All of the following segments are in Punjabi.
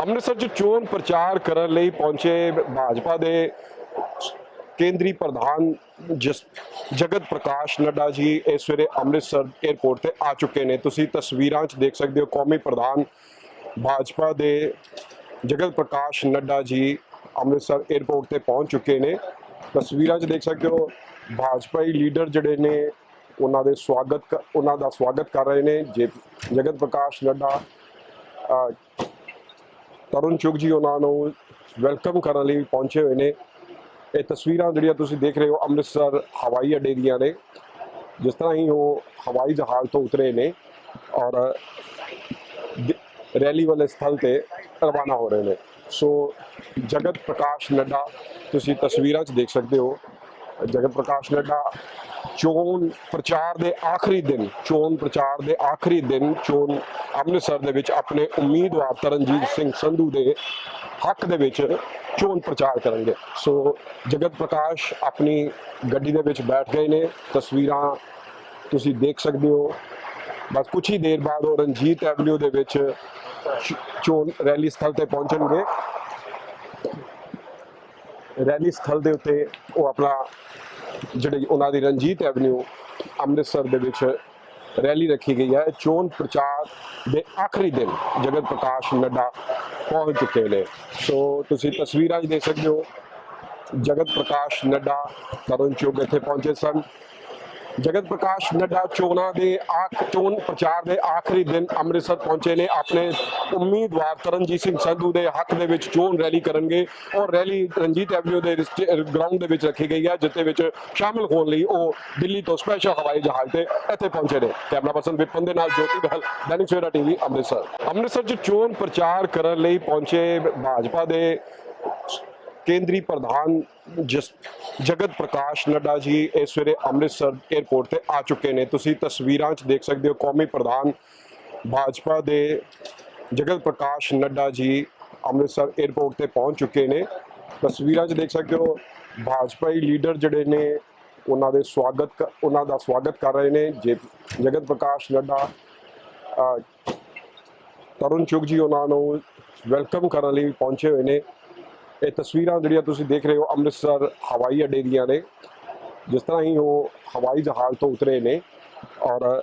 ਅੰਮ੍ਰਿਤਸਰ 'ਚ ਚੋਣ ਪ੍ਰਚਾਰ ਕਰਨ ਲਈ ਪਹੁੰਚੇ ਭਾਜਪਾ ਦੇ ਕੇਂਦਰੀ ਪ੍ਰਧਾਨ ਜਸ ਜਗਤ ਪ੍ਰਕਾਸ਼ ਨੱਡਾ ਜੀ ਇਸ ਵੇਲੇ ਅੰਮ੍ਰਿਤਸਰ 에ਅਰਪੋਰਟ ਤੇ ਆ ਚੁੱਕੇ ਨੇ। ਤੁਸੀਂ ਤਸਵੀਰਾਂ 'ਚ ਦੇਖ ਸਕਦੇ ਹੋ ਕੌਮੀ ਪ੍ਰਧਾਨ ਭਾਜਪਾ ਦੇ ਜਗਤ ਪ੍ਰਕਾਸ਼ ਨੱਡਾ ਜੀ ਅੰਮ੍ਰਿਤਸਰ 에ਅਰਪੋਰਟ ਤੇ ਪਹੁੰਚ ਚੁੱਕੇ ਨੇ। ਤਸਵੀਰਾਂ 'ਚ ਦੇਖ ਸਕਦੇ ਹੋ ਭਾਜਪਾਈ ਲੀਡਰ ਜਿਹੜੇ ਨੇ, ਉਹਨਾਂ ਦੇ ਸਵਾਗਤ ਕ- ਉਹਨਾਂ ਦਾ ਸਵਾਗਤ ਕਰ ਰਹੇ ਨੇ। ਜੇ ਜਗਤ ਪ੍ਰਕਾਸ਼ ਨੱਡਾ ਤਰੁਣ ਚੁਗ ਜੀ ਉਹਨਾਂ ਨੂੰ ਵੈਲਕਮ ਕਰਨ ਲਈ ਪਹੁੰਚੇ ਹੋਏ ਨੇ। ਇਹ ਤਸਵੀਰਾਂ ਜਿਹੜੀਆਂ ਤੁਸੀਂ ਦੇਖ ਰਹੇ ਹੋ ਅੰਮ੍ਰਿਤਸਰ ਹਵਾਈ ਅੱਡੇ ਦੀਆਂ ਨੇ। ਜਿਸ ਤਰ੍ਹਾਂ ਹੀ ਉਹ ਹਵਾਈ ਜਹਾਜ਼ ਤੋਂ ਉਤਰੇ ਨੇ ਔਰ ਰੈਲੀ ਵਾਲੇ ਸਥਲ ਤੇ ਰਵਾਨਾ ਹੋ ਰਹੇ ਨੇ। ਸੋ ਜਗਤ ਪ੍ਰਕਾਸ਼ ਨੱਡਾ, ਤੁਸੀਂ ਤਸਵੀਰਾਂ 'ਚ ਦੇਖ ਸਕਦੇ ਹੋ। ਜਗਤ ਪ੍ਰਕਾਸ਼ ਨੱਡਾ ਚੋਣ ਪ੍ਰਚਾਰ ਦੇ ਆਖਰੀ ਦਿਨ, ਚੋਣ ਪ੍ਰਚਾਰ ਦੇ ਆਖਰੀ ਦਿਨ, ਚੋਣ ਅੰਮ੍ਰਿਤਸਰ ਦੇ ਵਿੱਚ ਆਪਣੇ ਉਮੀਦਵਾਰ ਤਰਨਜੀਤ ਸਿੰਘ ਸੰਧੂ ਦੇ ਹੱਕ ਦੇ ਵਿੱਚ ਚੋਣ ਪ੍ਰਚਾਰ ਕਰਨਗੇ। ਸੋ ਜਗਤ ਪ੍ਰਕਾਸ਼ ਆਪਣੀ ਗੱਡੀ ਦੇ ਵਿੱਚ ਬੈਠ ਗਏ ਨੇ। ਤਸਵੀਰਾਂ ਤੁਸੀਂ ਦੇਖ ਸਕਦੇ ਹੋ। ਬਸ ਕੁਝ ਹੀ ਦੇਰ ਬਾਅਦ ਉਹ ਰਣਜੀਤ ਐਵਨਿਊ ਦੇ ਵਿੱਚ ਚੋਣ ਰੈਲੀ ਸਥਲ ਤੇ ਪਹੁੰਚਣਗੇ। ਰੈਲੀ ਸਥਲ ਦੇ ਉੱਤੇ ਉਹ ਆਪਣਾ ਜਿਹੜੀ ਉਹਨਾਂ ਦੀ ਰਣਜੀਤ ਐਵਨਿਊ ਅੰਮ੍ਰਿਤਸਰ ਦੇ ਵਿੱਚ ਰੈਲੀ ਰੱਖੀ ਗਈ ਹੈ। ਚੋਣ ਪ੍ਰਚਾਰ ਦੇ ਆਖਰੀ ਦਿਨ ਜਗਤ ਪ੍ਰਕਾਸ਼ ਨੱਡਾ ਪਹੁੰਚ ਚੁੱਕੇ ਨੇ। ਸੋ ਤੁਸੀਂ ਤਸਵੀਰਾਂ 'ਚ ਦੇਖ ਸਕਦੇ ਹੋ। ਜਗਤ ਪ੍ਰਕਾਸ਼ ਨੱਡਾ ਤਰੁਣ ਚੁਗ ਇੱਥੇ ਪਹੁੰਚੇ ਸਨ। ਜਗਤ ਪ੍ਰਕਾਸ਼ ਨੱਡਾ ਚੋਣਾਂ ਦੇ ਆਖ, ਚੋਣ ਪ੍ਰਚਾਰ ਦੇ ਆਖਰੀ ਦਿਨ ਅੰਮ੍ਰਿਤਸਰ ਪਹੁੰਚੇ ਨੇ ਆਪਣੇ ਉਮੀਦਵਾਰ ਤਰਨਜੀਤ ਸਿੰਘ ਸੰਧੂ ਦੇ ਹੱਕ ਦੇ ਵਿੱਚ ਚੋਣ ਰੈਲੀ ਕਰਨਗੇ ਔਰ ਰੈਲੀ ਰਣਜੀਤ ਐਵਨਿਊ ਦੇ ਗਰਾਊਂਡ ਦੇ ਵਿੱਚ ਰੱਖੀ ਗਈ ਹੈ ਜਿੱਤੇ ਵਿੱਚ ਸ਼ਾਮਲ ਹੋਣ ਲਈ ਉਹ ਦਿੱਲੀ ਤੋਂ ਸਪੈਸ਼ਲ ਹਵਾਈ ਜਹਾਜ਼ ਤੇ ਇੱਥੇ ਪਹੁੰਚੇ ਨੇ। ਕੈਮਰਾ ਪਰਸਨ ਵਿਪਨ ਦੇ ਨਾਲ ਜੋਤੀ ਬਹਿਲ, ਦੈਨਿਕ ਸਵੇਰਾ ਟੀਵੀ, ਅੰਮ੍ਰਿਤਸਰ। ਅੰਮ੍ਰਿਤਸਰ 'ਚ ਚੋਣ ਪ੍ਰਚਾਰ ਕਰਨ ਲਈ ਪਹੁੰਚੇ ਭਾਜਪਾ ਦੇ ਕੇਂਦਰੀ ਪ੍ਰਧਾਨ ਜਸ ਜਗਤ ਪ੍ਰਕਾਸ਼ ਨੱਡਾ ਜੀ ਇਸ ਵੇਲੇ ਅੰਮ੍ਰਿਤਸਰ 에ਅਰਪੋਰਟ ਤੇ ਆ ਚੁੱਕੇ ਨੇ। ਤੁਸੀਂ ਤਸਵੀਰਾਂ 'ਚ ਦੇਖ ਸਕਦੇ ਹੋ ਕੌਮੀ ਪ੍ਰਧਾਨ ਭਾਜਪਾ ਦੇ ਜਗਤ ਪ੍ਰਕਾਸ਼ ਨੱਡਾ ਜੀ ਅੰਮ੍ਰਿਤਸਰ 에ਅਰਪੋਰਟ ਤੇ ਪਹੁੰਚ ਚੁੱਕੇ ਨੇ। ਤਸਵੀਰਾਂ 'ਚ ਦੇਖ ਸਕਦੇ ਹੋ ਭਾਜਪਾਈ ਲੀਡਰ ਜਿਹੜੇ ਨੇ, ਉਹਨਾਂ ਦੇ ਸਵਾਗਤ ਕ- ਉਹਨਾਂ ਦਾ ਸਵਾਗਤ ਕਰ ਰਹੇ ਨੇ। ਜੇ ਜਗਤ ਪ੍ਰਕਾਸ਼ ਨੱਡਾ ਤਰੁਣ ਚੁਗ ਜੀ ਉਹਨਾਂ ਨੂੰ ਵੈਲਕਮ ਕਰਨ ਲਈ ਪਹੁੰਚੇ ਹੋਏ ਨੇ। ਇਹ ਤਸਵੀਰਾਂ ਜਿਹੜੀਆਂ ਤੁਸੀਂ ਦੇਖ ਰਹੇ ਹੋ ਅੰਮ੍ਰਿਤਸਰ ਹਵਾਈ ਅੱਡੇ ਦੀਆਂ ਨੇ। ਜਿਸ ਤਰ੍ਹਾਂ ਹੀ ਉਹ ਹਵਾਈ ਜਹਾਜ਼ ਤੋਂ ਉਤਰੇ ਨੇ ਔਰ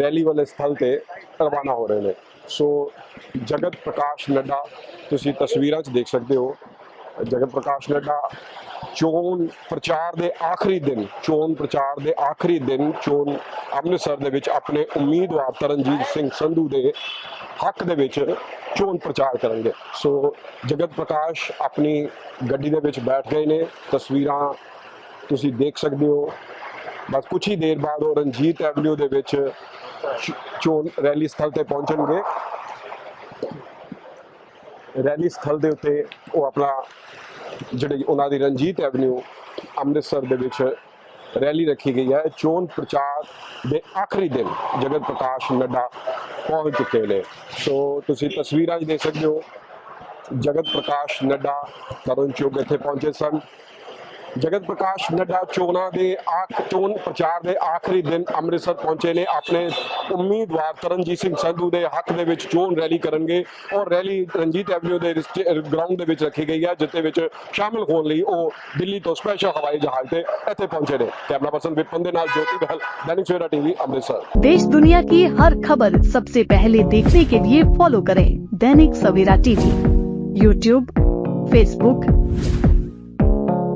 ਰੈਲੀ ਵਾਲੇ ਸਥਲ ਤੇ ਰਵਾਨਾ ਹੋ ਰਹੇ ਨੇ। ਸੋ ਜਗਤ ਪ੍ਰਕਾਸ਼ ਨੱਡਾ, ਤੁਸੀਂ ਤਸਵੀਰਾਂ 'ਚ ਦੇਖ ਸਕਦੇ ਹੋ। ਜਗਤ ਪ੍ਰਕਾਸ਼ ਨੱਡਾ, ਚੋਣ ਪ੍ਰਚਾਰ ਦੇ ਆਖਰੀ ਦਿਨ, ਚੋਣ ਪ੍ਰਚਾਰ ਦੇ ਆਖਰੀ ਦਿਨ, ਚੋਣ ਅੰਮ੍ਰਿਤਸਰ ਦੇ ਵਿੱਚ ਆਪਣੇ ਉਮੀਦਵਾਰ ਤਰਨਜੀਤ ਸਿੰਘ ਸੰਧੂ ਦੇ ਹੱਕ ਦੇ ਵਿੱਚ ਚੋਣ ਪ੍ਰਚਾਰ ਕਰਨਗੇ ਸੋ ਜਗਤ ਪ੍ਰਕਾਸ਼ ਆਪਣੀ ਗੱਡੀ ਦੇ ਵਿੱਚ ਬੈਠ ਗਏ ਨੇ। ਤਸਵੀਰਾਂ ਤੁਸੀਂ ਦੇਖ ਸਕਦੇ ਹੋ। ਬਸ ਕੁਝ ਹੀ ਦੇਰ ਬਾਅਦ ਉਹ ਰਣਜੀਤ ਐਵਨਿਊ ਦੇ ਵਿੱਚ ਚੋਣ ਰੈਲੀ ਸਥਲ ਤੇ ਪਹੁੰਚਣਗੇ। ਰੈਲੀ ਸਥਲ ਦੇ ਉੱਤੇ ਉਹ ਆਪਣਾ ਜਿਹੜੇ ਉਹਨਾਂ ਦੀ ਰਣਜੀਤ ਐਵਨਿਊ ਅੰਮ੍ਰਿਤਸਰ ਦੇ ਵਿੱਚ ਰੈਲੀ ਰੱਖੀ ਗਈ ਹੈ। ਚੋਣ ਪ੍ਰਚਾਰ ਦੇ ਆਖਰੀ ਦਿਨ ਜਗਤ ਪ੍ਰਕਾਸ਼ ਨੱਡਾ ਪਹੁੰਚ ਚੁੱਕੇ ਨੇ। ਸੋ ਤੁਸੀਂ ਤਸਵੀਰਾਂ 'ਚ ਦੇਖ ਸਕਦੇ ਹੋ। ਜਗਤ ਪ੍ਰਕਾਸ਼ ਨੱਡਾ ਤਰੁਣ ਚੁਗ ਇੱਥੇ ਪਹੁੰਚੇ ਸਨ। ਜਗਤ ਪ੍ਰਕਾਸ਼ ਨੱਡਾ ਚੋਣਾਂ ਦੇ ਆਖ ਚੋਣ ਪ੍ਰਚਾਰ ਦੇ ਆਖਰੀ ਦਿਨ ਅੰਮ੍ਰਿਤਸਰ ਪਹੁੰਚੇ ਨੇ ਆਪਣੇ ਉਮੀਦਵਾਰ ਤਰਨਜੀਤ ਸਿੰਘ ਸੰਧੂ ਦੇ ਹੱਕ ਦੇ ਵਿੱਚ ਚੋਣ ਰੈਲੀ ਕਰਨਗੇ ਔਰ ਰੈਲੀ ਰਣਜੀਤ ਐਵਨਿਊ ਦੇ ਗਰਾਊਂਡ ਦੇ ਵਿੱਚ ਰੱਖੀ ਗਈ ਹੈ ਜਿੱਤੇ ਵਿੱਚ ਸ਼ਾਮਲ ਹੋਣ ਲਈ ਉਹ ਦਿੱਲੀ ਤੋਂ ਸਪੈਸ਼ਲ ਹਵਾਈ ਜਹਾਜ਼ ਤੇ ਇੱਥੇ ਪਹੁੰਚੇ ਨੇ ਕੈਮਰਾ ਪਰਸਨ ਵਿਪਨ ਦੇ ਨਾਲ ਜੋਤੀ ਬਹਿਲ ਦੈਨਿਕ ਸਵੇਰਾ ਟੀਵੀ ਅੰਮ੍ਰਿਤਸਰ देश दुनिया की हर खबर सबसे पहले देखने के लिए फॉलो करें Dainik Savera TV YouTube Facebook